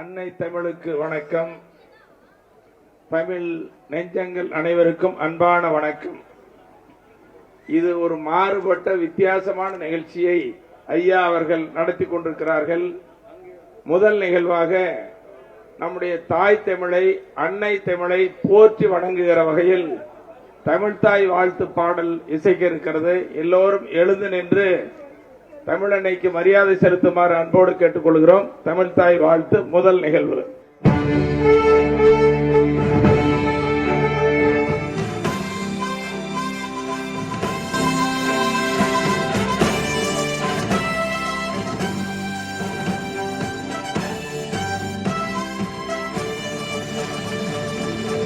அன்னை தமிழுக்கு வணக்கம். தமிழ் நெஞ்சங்கள் அனைவருக்கும் அன்பான வணக்கம். இது ஒரு மாறுபட்ட வித்தியாசமான நிகழ்ச்சியை ஐயா அவர்கள் நடத்தி கொண்டிருக்கிறார்கள். முதல் நிகழ்வாக நம்முடைய தாய் தமிழை அன்னை தமிழை போற்றி வணங்குகிற வகையில் தமிழ்தாய் வாழ்த்து பாடல் இசைக்க இருக்கிறது. எல்லோரும் எழுந்து நின்று தமிழன்னைக்கு மரியாதை செலுத்துமாறு அன்போடு கேட்டுக்கொள்கிறோம். தமிழ்தாய் வாழ்த்து முதல் நிகழ்வு.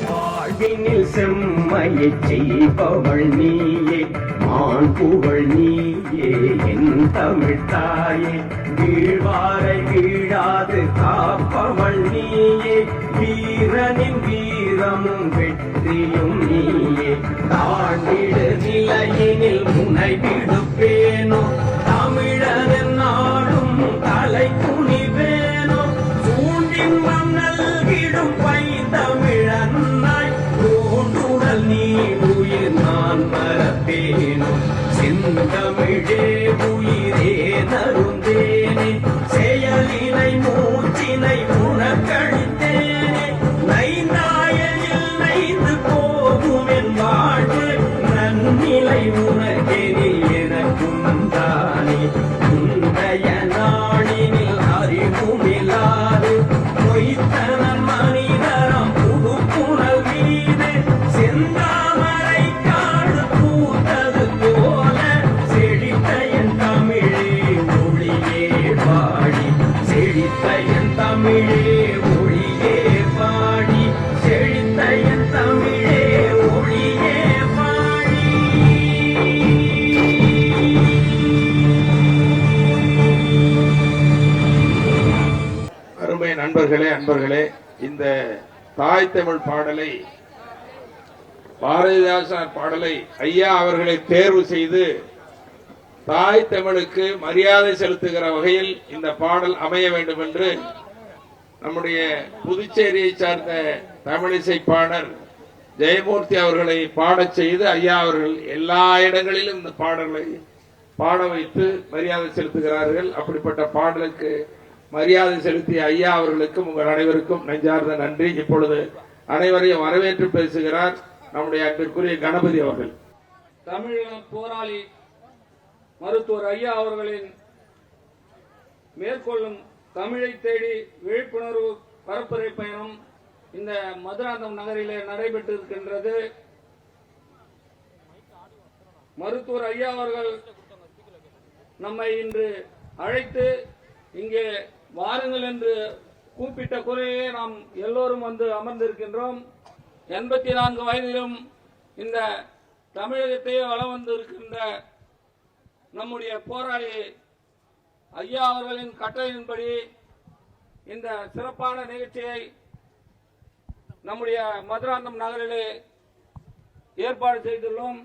வாழ்வினில் செம்மையை செய்பவள் நீயே. ஆண் புகழ் நீயே என் தமிழ் தாயே. வீழ்வாரை வீழாது காப்பவள் நீயே. வீரனின் வீரமும் வெற்றியும் நீயே. தாண்டிடு நிலையினில் முனை விடுப்பேனோ? தமிழரின் நாடும் தலைக்கும் தமிழே உயிரே நருந்தேனே தாய் தமிழ் பாடலை பாரதிதாசன் பாடலை ஐயா அவர்களை தேர்வு செய்து தாய் தமிழுக்கு மரியாதை செலுத்துகிற வகையில் இந்த பாடல் அமைய வேண்டும் என்று நம்முடைய புதுச்சேரியை சார்ந்த தமிழிசை பாடல் ஜெயமூர்த்தி அவர்களை பாடச் செய்து ஐயா அவர்கள் எல்லா இடங்களிலும் இந்த பாடலை பாட வைத்து மரியாதை செலுத்துகிறார்கள். அப்படிப்பட்ட பாடலுக்கு மரியாதை செலுத்திய ஐயா அவர்களுக்கும் உங்கள் அனைவருக்கும் நெஞ்சார்ந்த நன்றி. இப்பொழுது அனைவரையும் வரவேற்று பேசுகிறார் நம்முடைய அன்பிற்குரிய கணபதி அவர்கள். தமிழீழ போராளி மருத்துவர் ஐயா அவர்களின் மேற்கொள்ளும் தமிழை தேடி விழிப்புணர்வு பரப்புரை பயணம் இந்த மதுராந்தம் நகரிலே நடைபெற்றிருக்கின்றது. மருத்துவர் ஐயா அவர்கள் நம்மை இன்று அழைத்து இங்கே வாருங்கள் என்று கூப்பிட்ட குறையே நாம் எல்லோரும் வந்து அமர்ந்திருக்கின்றோம். எண்பத்தி நான்கு வயதிலும் இந்த தமிழகத்தையே வளம் வந்திருக்கின்ற நம்முடைய போராளி ஐயா அவர்களின் கட்டளையின்படி இந்த சிறப்பான நிகழ்ச்சியை நம்முடைய மதுராந்தம் நகரிலே ஏற்பாடு செய்துள்ளோம்.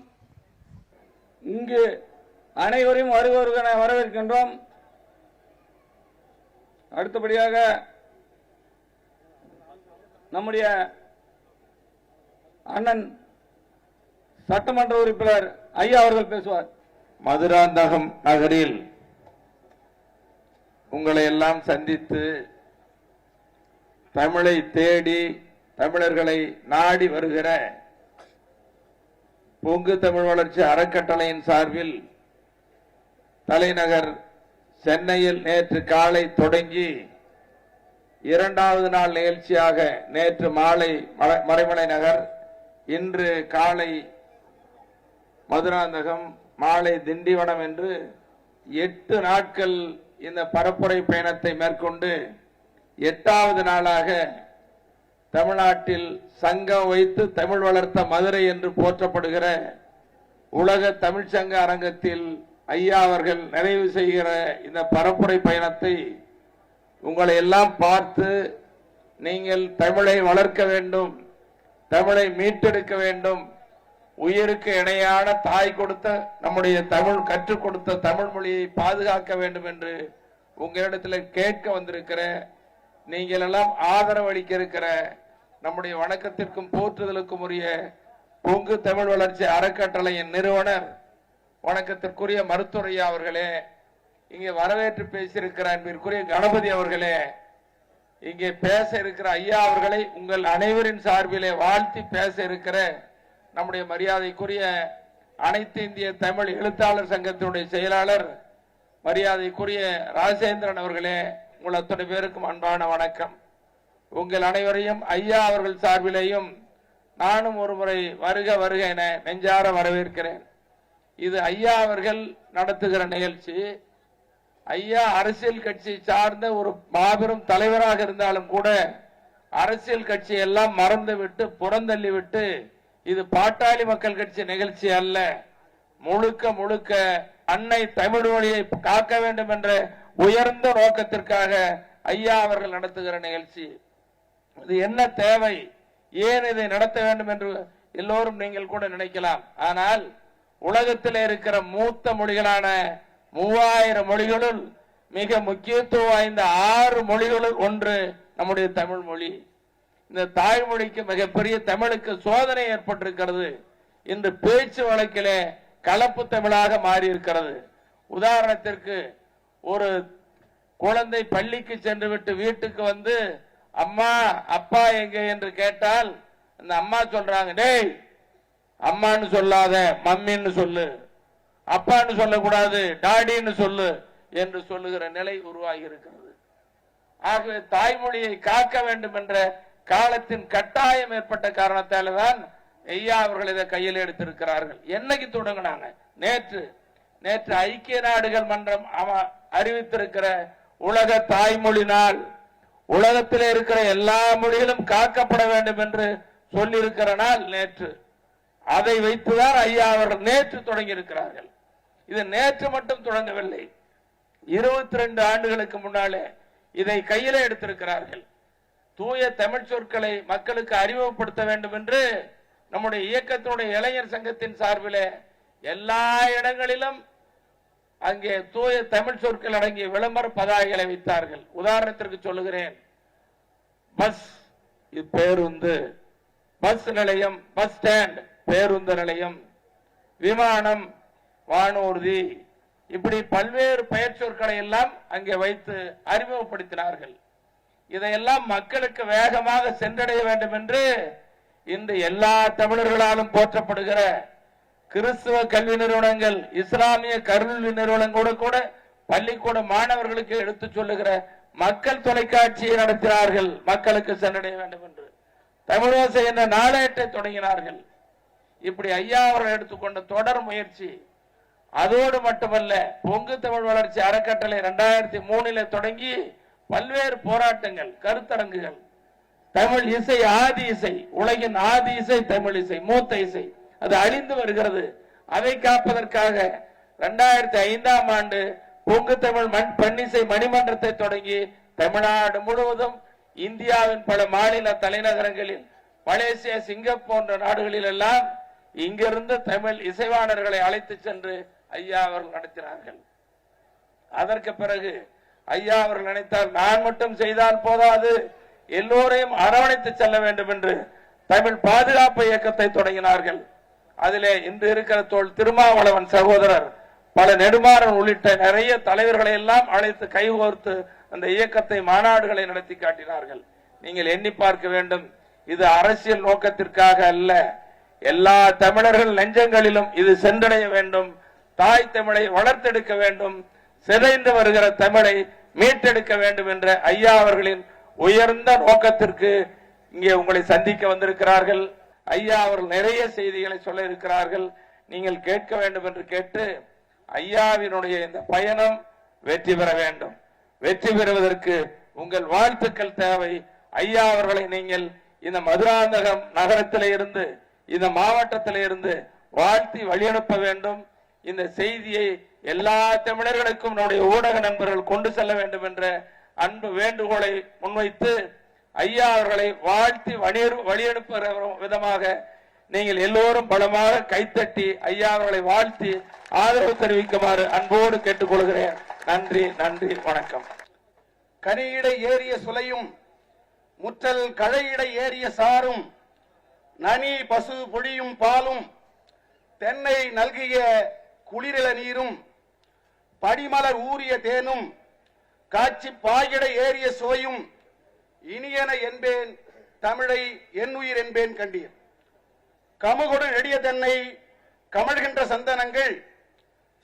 இங்கு அனைவரையும் வருவருகன வரவேற்கின்றோம். அடுத்தபடியாக நம்முடைய அண்ணன் சட்டமன்ற உறுப்பினர் ஐயா அவர்கள் பேசுவார். மதுராந்தகம் நகரில் உங்களை எல்லாம் சந்தித்து தமிழை தேடி தமிழர்களை நாடி வருகிற பொங்கு தமிழ் வளர்ச்சி அறக்கட்டளையின் சார்பில் தலைநகர் சென்னையில் நேற்று காலை தொடங்கி இரண்டாவது நாள் நிகழ்ச்சியாக நேற்று மாலை மறைமலை நகர் இன்று காலை மதுராந்தகம் மாலை திண்டிவனம் என்று எட்டு நாட்கள் இந்த பரப்புரை பயணத்தை மேற்கொண்டு எட்டாவது நாளாக தமிழ்நாட்டில் சங்கம் வைத்து தமிழ் வளர்த்த மதுரை என்று போற்றப்படுகிற உலக தமிழ்ச்சங்க அரங்கத்தில் ஐயா அவர்கள் நிறைவு செய்கிற இந்த பரப்புரை பயணத்தை உங்களை எல்லாம் பார்த்து நீங்கள் தமிழை வளர்க்க வேண்டும் தமிழை மீட்டெடுக்க வேண்டும் உயிருக்கு இணையான தாய் கொடுத்த நம்முடைய தமிழ் கற்றுக் கொடுத்த தமிழ் மொழியை பாதுகாக்க வேண்டும் என்று உங்களிடத்தில் கேட்க வந்திருக்கிற நீங்கள் எல்லாம் ஆதரவு அளிக்க இருக்கிற நம்முடைய வணக்கத்திற்கும் போற்றுதலுக்கும் உரிய பொங்கு தமிழ் வளர்ச்சி அறக்கட்டளையின் நிறுவனர் வணக்கத்திற்குரிய மருத்துவரையா அவர்களே இங்கே வரவேற்று பேசியிருக்கிற அன்பிற்குரிய கணபதி அவர்களே இங்கே பேச இருக்கிற ஐயா அவர்களை உங்கள் அனைவரின் சார்பிலே வாழ்த்தி பேச இருக்கிற நம்முடைய மரியாதைக்குரிய அனைத்து இந்திய தமிழ் எழுத்தாளர் சங்கத்தினுடைய செயலாளர் மரியாதைக்குரிய ராஜேந்திரன் அவர்களே உங்கள் அத்தனை பேருக்கும் அன்பான வணக்கம். உங்கள் அனைவரையும் ஐயா அவர்கள் சார்பிலேயும் நானும் ஒரு முறை வருக வருக என நெஞ்சார வரவேற்கிறேன். இது ஐயா அவர்கள் நடத்துகிற நிகழ்ச்சி. ஐயா அரசியல் கட்சி சார்ந்த ஒரு மாபெரும் தலைவராக இருந்தாலும் கூட அரசியல் கட்சி எல்லாம் மறந்து விட்டு புறந்தள்ளி விட்டு இது பாட்டாளி மக்கள் கட்சி நிகழ்ச்சி அல்ல. முழுக்க முழுக்க அன்னை தமிழ் மொழியை காக்க வேண்டும் என்ற உயர்ந்த நோக்கத்திற்காக ஐயா அவர்கள் நடத்துகிற நிகழ்ச்சி. இது என்ன தேவை? ஏன் இதை நடத்த வேண்டும் என்று எல்லோரும் நீங்கள் கூட நினைக்கலாம். ஆனால் உலகத்தில் இருக்கிற மூத்த மொழிகளான மூவாயிரம் மொழிகளுள் மிக முக்கியத்துவம் வாய்ந்த ஆறு மொழிகளுள் ஒன்று நம்முடைய தமிழ் மொழி. இந்த தாய்மொழிக்கு மிகப்பெரிய தமிழுக்கு சோதனை ஏற்பட்டிருக்கிறது. இன்று பேச்சு வழக்கிலே கலப்பு தமிழாக மாறி இருக்கிறது உதாரணத்திற்கு ஒரு குழந்தை பள்ளிக்கு சென்று விட்டு வீட்டுக்கு வந்து அம்மா அப்பா எங்க? என்று கேட்டால் அந்த அம்மா சொல்றாங்க டேய் அம்மான்னு சொல்லாத மம்மின்னு சொல்லு. அப்பான்னு சொல்லக்கூடாது டாடின்னு சொல்லு என்று சொல்லுகிற நிலை உருவாகி இருக்கிறது ஆகவே தாய்மொழியை காக்க வேண்டும் என்ற காலத்தின் கட்டாயம் ஏற்பட்ட காரணத்தால தான் ஐயா அவர்கள் இதை கையில் எடுத்திருக்கிறார்கள். என்னைக்கு தொடங்கினாங்க? நேற்று. நேற்று ஐக்கிய நாடுகள் மன்றம் அறிவித்திருக்கிற உலக தாய்மொழி நாள். உலகத்தில் இருக்கிற எல்லா மொழிகளும் காக்கப்பட வேண்டும் என்று சொல்லியிருக்கிற நாள் நேற்று. அதை வைத்துதான் ஐயா அவர்கள் நேற்று தொடங்கி இருக்கிறார்கள் இது நேற்று மட்டும் தொடங்கவில்லை. இருபத்தி ரெண்டு ஆண்டுகளுக்கு முன்னாலே இதை கையில எடுத்திருக்கிறார்கள். தூய தமிழ் சொற்களை மக்களுக்கு அறிமுகப்படுத்த வேண்டும் என்று நம்முடைய இயக்கத்தினுடைய இளைஞர் சங்கத்தின் சார்பிலே எல்லா இடங்களிலும் அங்கே தூய தமிழ் சொற்கள் அடங்கிய விளம்பர பதாகைகளை வைத்தார்கள். உதாரணத்திற்கு சொல்லுகிறேன். பஸ் இது பேருந்து. பஸ் நிலையம் பஸ் ஸ்டாண்ட். பேருந்து நிலையம் விமானம் வானூர்தி இப்படி பல்வேறு பெயர் சொற்களை எல்லாம் அங்கே வைத்து அறிமுகப்படுத்தினார்கள். இதையெல்லாம் மக்களுக்கு வேகமாக சென்றடைய வேண்டும் என்று இன்று எல்லா தமிழர்களாலும் போற்றப்படுகிற கிறிஸ்துவ கல்வி நிறுவனங்கள் இஸ்லாமிய கல்வி நிறுவனங்களோடு கூட பள்ளிக்கூட மாணவர்களுக்கு எடுத்து சொல்லுகிற மக்கள் தொலைக்காட்சியை நடத்தினார்கள் மக்களுக்கு சென்றடைய வேண்டும் என்று தமிழோசை என்ற நாளேட்டை தொடங்கினார்கள். இப்படி ஐயா அவர்கள் எடுத்துக்கொண்ட தொடர் முயற்சி அதோடு மட்டுமல்ல பொங்கு தமிழ் வளர்ச்சி அறக்கட்டளை இரண்டாயிரத்தி மூணில தொடங்கி பல்வேறு போராட்டங்கள் கருத்தரங்குகள் தமிழ் இசை ஆதி இசை உலகின் ஆதி இசை தமிழ் இசை மூத்த இசை அது அழிந்து வருகிறது. அதை காப்பதற்காக இரண்டாயிரத்தி ஐந்தாம் ஆண்டு பொங்கு தமிழ் மண் பன்னிசை மணிமன்றத்தை தொடங்கி தமிழ்நாடு முழுவதும் இந்தியாவின் பல மாநில தலைநகரங்களில் மலேசியா சிங்கப்பூர் போன்ற நாடுகளில் எல்லாம் இங்கிருந்து தமிழ் இசைவாணர்களை அழைத்து சென்று ஐயா அவர்கள் நடத்தினார்கள். அதற்கு பிறகு ஐயா அவர்கள் நினைத்தால் நான் மட்டும் செய்தால் போதாது எல்லோரையும் அரவணைத்து செல்ல வேண்டும் என்று தமிழ் பாதுகாப்பு இயக்கத்தை தொடங்கினார்கள். அதிலே இன்று இருக்கிற தோல் திருமாவளவன் சகோதரர் பல நெடுமாறன் உள்ளிட்ட நிறைய தலைவர்களை எல்லாம் அழைத்து கைகோர்த்து அந்த இயக்கத்தை மாநாடுகளை நடத்தி காட்டினார்கள். நீங்கள் எண்ணி பார்க்க வேண்டும் இது அரசியல் நோக்கத்திற்காக அல்ல எல்லா தமிழர்கள் நெஞ்சங்களிலும் இது சென்றடைய வேண்டும். தாய் தமிழை வளர்த்தெடுக்க வேண்டும். சிதைந்து வருகிற தமிழை மீட்டெடுக்க வேண்டும் என்ற ஐயா அவர்களின் உயர்ந்த நோக்கத்திற்கு இங்கே உங்களை சந்திக்க வந்திருக்கிறார்கள். ஐயா அவர்கள் நிறைய செய்திகளை சொல்ல இருக்கிறார்கள். நீங்கள் கேட்க வேண்டும் என்று கேட்டு ஐயாவினுடைய இந்த பயணம் வெற்றி பெற வேண்டும். வெற்றி பெறுவதற்கு உங்கள் வாழ்த்துக்கள் தேவை. ஐயா அவர்களை நீங்கள் இந்த மதுராந்தகம் நகரத்திலே இருந்து இந்த மாவட்டத்திலிருந்து வாழ்த்தி வழியனுப்ப வேண்டும். இந்த செய்தியை எல்லா தமிழர்களுக்கும் நம்முடைய ஊடக நண்பர்கள் கொண்டு செல்ல வேண்டும் என்ற அன்பு வேண்டுகோளை முன்வைத்து ஐயா அவர்களை வாழ்த்தி வழியனு- வழியனுப்புகிற விதமாக நீங்கள் எல்லோரும் பலமாக கைத்தட்டி ஐயா அவர்களை வாழ்த்தி ஆதரவு தெரிவிக்குமாறு அன்போடு கேட்டுக்கொள்கிறேன். நன்றி நன்றி வணக்கம். கனியிட ஏறிய சுலையும் முற்றல் கழையிடை ஏறிய சாரும் நனி பசு பொழியும் பாலும் தென்னை நல்கிய குளிரில நீரும் படிமலர் ஊறிய தேனும் காட்சி பாயிட ஏறிய சோயும் இனியன என்பேன் தமிழை என்னுயிர் என்பேன் கண்டீர். கமுகொடு நெடிய தென்னை கமழ்கின்ற சந்தனங்கள்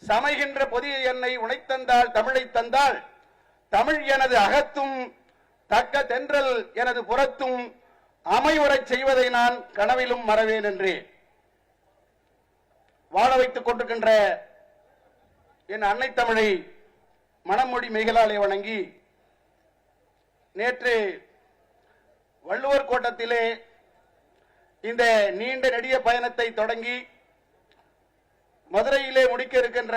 சமைகின்ற பொதிய என்னை உனைத்தந்தால் தமிழை தந்தால் தமிழ் எனது அகத்தும் தக்க தென்றல் எனது புறத்தும் அமைவுறச் செய்வதை நான் கனவிலும் மறவேன் என்று. வாழ வைத்துக் கொண்டிருக்கின்ற என் அன்னை தமிழை மணமொழி மெய்களாலே வணங்கி நேற்று வள்ளுவர் கோட்டத்திலே இந்த நீண்ட நெடிய பயணத்தை தொடங்கி மதுரையிலே முடிக்க இருக்கின்ற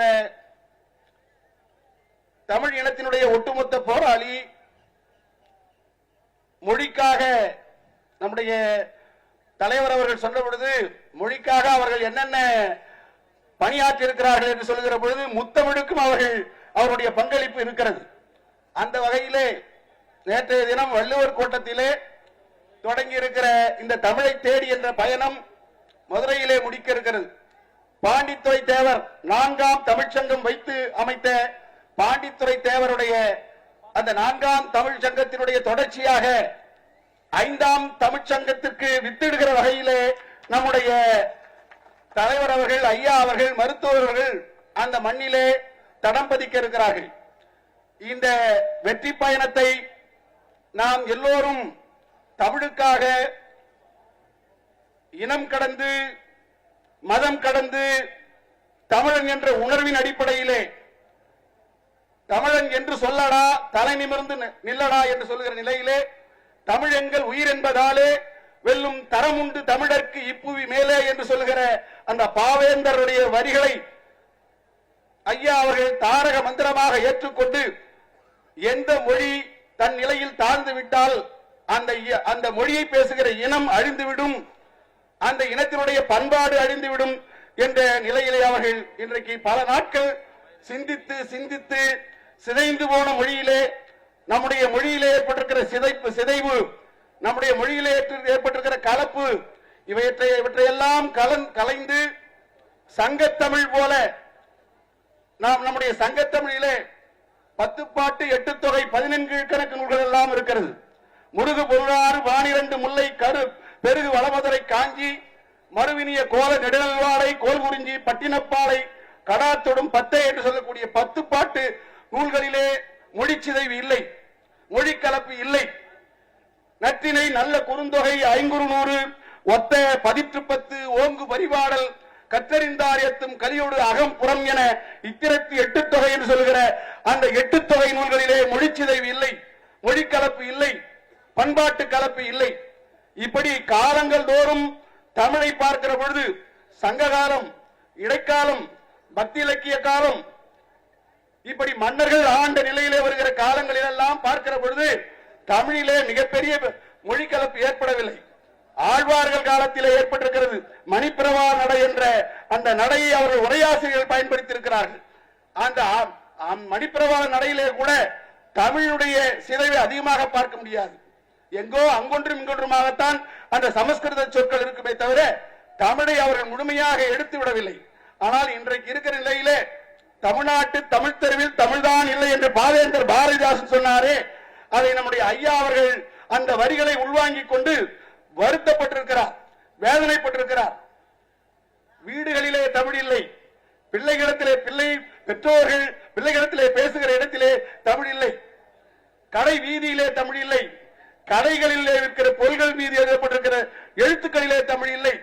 தமிழ் இனத்தினுடைய ஒட்டுமொத்த போராளி மொழிக்காக நம்முடைய தலைவர் அவர்கள் சொன்ன பொழுது மொழிக்காக அவர்கள் என்னென்ன பணியாற்றி இருக்கிறார்கள் என்று சொல்லுகிற பொழுது முத்தமிழுக்கும் அவர்கள் அவருடைய பங்களிப்பு இருக்கிறது. அந்த வகையிலே நேற்றைய தினம் வள்ளுவர் கோட்டத்திலே தொடங்கி இருக்கிற இந்த தமிழை தேடி என்ற பயணம் மதுரையிலே முடிக்க இருக்கிறது பாண்டித்துறை தேவர் நான்காம் தமிழ்ச்சங்கம் வைத்து அமைத்த பாண்டித்துறை தேவருடைய அந்த நான்காம் தமிழ் சங்கத்தினுடைய தொடர்ச்சியாக ஐந்தாம் தமிழ்ச்சங்கத்திற்கு வித்திடுகிற வகையிலே நம்முடைய தலைவர் அவர்கள் ஐயா அவர்கள் மருத்துவர்கள் அந்த மண்ணிலே தடம் பதிக்க இருக்கிறார்கள். இந்த வெற்றி பயணத்தை நாம் எல்லோரும் தமிழுக்காக இனம் கடந்து மதம் கடந்து தமிழன் என்ற உணர்வின் அடிப்படையிலே தமிழன் என்று சொல்லடா தலை நிமிர்ந்து நில்லடா என்று சொல்லுகிற நிலையிலே தமிழங்கள் உயிர் என்பதாலே வெல்லும் தரமுண்டு தமிழர்க்கு இப்புவி மேலே என்று சொல்லுகிற அந்த பாவேந்தருடைய வரிகளை ஐயா அவர்கள் தாரக மந்திரமாக ஏற்றுக்கொண்டு எந்த மொழி தன் நிலையில் தாழ்ந்து விட்டால் அந்த அந்த மொழியை பேசுகிற இனம் அழிந்துவிடும் அந்த இனத்தினுடைய பண்பாடு அழிந்துவிடும் என்ற நிலையிலே அவர்கள் இன்றைக்கு பல நாட்கள் சிந்தித்து சிந்தித்து சிதைந்து போன மொழியிலே நம்முடைய மொழியிலே ஏற்பட்டிருக்கிற சிதைப்பு சிதைவு நம்முடைய மொழியிலே ஏற்பட்டிருக்கிற கலப்பு இவற்றை இவற்றையெல்லாம் கலன் கலைந்து சங்கத்தமிழ் போல நாம் நம்முடைய சங்கத்தமிழிலே பத்து பாட்டு எட்டு தொகை பதினெண்கு கணக்கு நூல்கள் எல்லாம் இருக்கிறது. முருகு பொருளாறு வானிரண்டு முல்லை கரு பெருகு வளமதுரை காஞ்சி மறுவினிய கோல நெடுநல்வாடை கோல்குறிஞ்சி பட்டினப்பாலை கடாத்தொடும் பத்தை என்று சொல்லக்கூடிய பத்து பாட்டு நூல்களிலே மொழிச்சிதைவு இல்லை மொழி கலப்பு இல்லை. நற்றினை நல்ல குறுந்தொகை ஐங்குறு நூறு ஒத்த பதிற்று பத்து ஓங்கு பரிபாடல் கற்றறிந்தார் எத்தும் கலியோடு அகம் புறம் என இத்திரத்தி எட்டு தொகை என்று சொல்கிற அந்த எட்டு தொகை நூல்களிலே மொழிச்சிதைவு இல்லை மொழி கலப்பு இல்லை பண்பாட்டு கலப்பு இல்லை. இப்படி காலங்கள் தோறும் தமிழை பார்க்கிற பொழுது சங்ககாலம் இடைக்காலம் பக்தி இலக்கிய காலம் இப்படி மன்னர்கள் ஆண்ட நிலையிலே வருகிற காலங்களில் எல்லாம் பார்க்கிற பொழுது தமிழிலே மிகப்பெரிய மொழி கலப்பு ஏற்படவில்லை. ஆழ்வார்கள் காலத்திலே ஏற்பட்டிருக்கிறது மணிப்பிரவா நடை என்ற அந்த நடையை அவர்கள் உரையாசிரியர்கள் பயன்படுத்தியிருக்கிறார்கள். அந்த மணிப்பிரவா நடையிலே கூட தமிழுடைய சிதைவை அதிகமாக பார்க்க முடியாது. எங்கோ அங்கொன்றும் இங்கொன்றுமாகத்தான் அந்த சமஸ்கிருத சொற்கள் இருக்குமே தவிர தமிழை அவர்கள் முழுமையாக எடுத்து விடவில்லை ஆனால் இன்றைக்கு இருக்கிற நிலையிலே தமிழ்நாட்டு தமிழ் தெருவில் தமிழ்தான் இல்லை என்று பாவேந்தர் பாரதிதாசன் சொன்னாரே அதை நம்முடைய ஐயா அவர்கள் அந்த வரிகளை உள்வாங்கிக் கொண்டு வருத்தப்பட்டிருக்கிறார் வேதனைப்பட்டிருக்கிறார். வீடுகளிலே தமிழ் இல்லை பிள்ளைகளிடத்திலே பிள்ளை பெற்றோர்கள் பிள்ளைகளிடத்திலே பேசுகிற இடத்திலே தமிழ் இல்லை. கடை வீதியிலே தமிழ் இல்லை கடைகளிலே இருக்கிற பொருள்கள் மீது எழுதப்பட்டிருக்கிற எழுத்துக்களிலே தமிழ் இல்லை.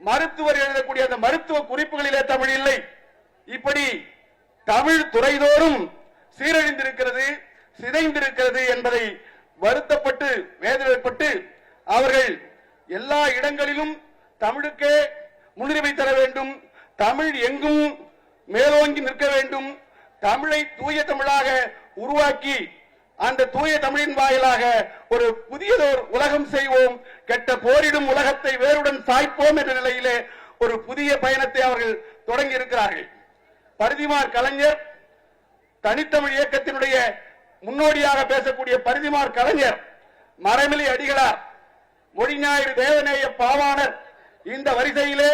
மருத்துவர் எழுதக்கூடிய அந்த மருத்துவ குறிப்புகளிலே தமிழ் இல்லை. இப்படி தமிழ் துறைதோறும் சீரழிந்திருக்கிறது சிதைந்திருக்கிறது என்பதை வருத்தப்பட்டு வேதனைப்பட்டு அவர்கள் எல்லா இடங்களிலும் தமிழுக்கே முன்னுரிமை தர வேண்டும். தமிழ் எங்கும் மேலோங்கி நிற்க வேண்டும். தமிழை தூய தமிழாக உருவாக்கி அந்த தூய தமிழின் வாயிலாக ஒரு புதியதோர் உலகம் செய்வோம். கெட்ட போரிடும் உலகத்தை வேறுடன் சாய்ப்போம் என்ற நிலையிலே ஒரு புதிய பயணத்தை அவர்கள் தொடங்கி இருக்கிறார்கள் பரிதிமார் கலைஞர் தனித்தமிழ் இயக்கத்தினுடைய முன்னோடியாக பேசக்கூடிய பரிதிமார் கலைஞர் மறைமலி அடிகளார் மொழிஞாயிறு தேவநேய பாவாணர் இந்த வரிசையிலே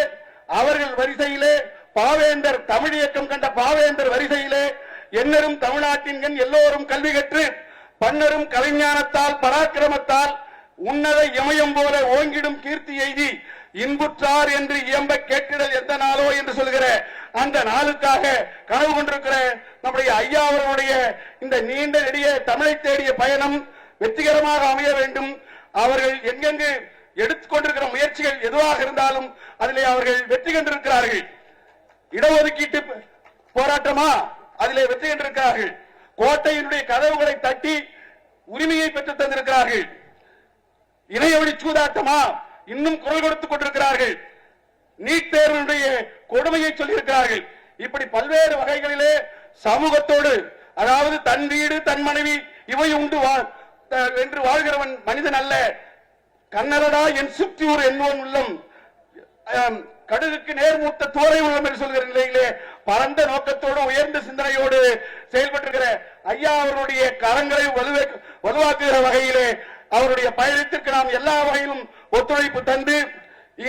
அவர்கள் வரிசையிலே பாவேந்தர் தமிழ் இயக்கம் கண்ட பாவேந்தர் வரிசையிலே எண்ணரும் தமிழ்நாட்டின்கண் எல்லோரும் கல்வி கற்று பன்னரும் கலைஞானத்தால் பராக்கிரமத்தால் உன்னத இமயம் போல ஓங்கிடும் கீர்த்தி எய்தி இன்புற்றார் என்று இயம்ப கேட்டிடல் எந்த நாளோ என்று சொல்கிற அந்த நாளுக்காக கனவு கொண்டிருக்கிற நம்முடைய ஐயா அவர்களுடைய இந்த நீண்ட நெடிய தமிழை தேடிய பயணம் வெற்றிகரமாக அமைய வேண்டும். அவர்கள் எங்கெங்கு எடுத்துக்கொண்டிருக்கிற முயற்சிகள் எதுவாக இருந்தாலும் அதிலே அவர்கள் வெற்றி கண்டிருக்கிறார்கள். இடஒதுக்கீட்டு போராட்டமா? அதிலே வெற்றி கண்டிருக்கிறார்கள். கோட்டையினுடைய கதவுகளை தட்டி உரிமையை பெற்று தந்திருக்கிறார்கள். இணையவழி சூதாட்டமா? இன்னும் குரல் கொடுத்துக் கொண்டிருக்கிறார்கள். நீட் தேர்வுடைய கொடுமையை சொல்லியிருக்கிறார்கள். இப்படி பல்வேறு வகைகளிலே சமூகத்தோடு அதாவது தன் வீடு தன் மனைவி இவை உண்டு வாழ் என்று வாழ்கிறவன் மனிதன் அல்ல. கண்ணலடா என் சுற்றியூர் என்பவன் உள்ளம். கடுகுக்கு நேர்மூத்த தோரை உள்ளம் என்று சொல்கிற நிலையிலே பரந்த நோக்கத்தோடு உயர்ந்த சிந்தனையோடு செயல்பட்டிருக்கிற ஐயா அவருடைய கரங்களை வலுவே வலுவாக்குகிற வகையிலே அவருடைய பயணத்திற்கு நாம் எல்லா வகையிலும் ஒத்துழைப்பு தந்து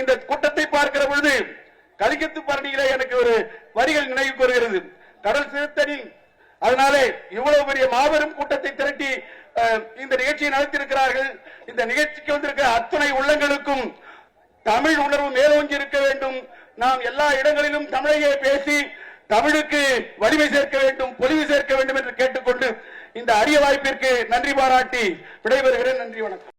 இந்த கூட்டத்தை பார்க்கிற பொழுது கலிகத்து பரணியிலே எனக்கு ஒரு வரிகள் நினைவுக்கு வருகிறது கடல் சிறுத்தனி அதனாலே இவ்வளவு பெரிய மாபெரும் கூட்டத்தை திரட்டி இந்த நிகழ்ச்சியை நடத்தியிருக்கிறார்கள். இந்த நிகழ்ச்சிக்கு வந்திருக்கிற அத்துணை உள்ளங்களுக்கும் தமிழ் உணர்வு மேலோங்கி இருக்க வேண்டும். நாம் எல்லா இடங்களிலும் தமிழையே பேசி தமிழுக்கு வலிமை சேர்க்க வேண்டும் பொலிவு சேர்க்க வேண்டும் என்று கேட்டுக்கொண்டு இந்த அரிய வாய்ப்பிற்கு நன்றி பாராட்டி விடைபெறுகிறேன். நன்றி வணக்கம்.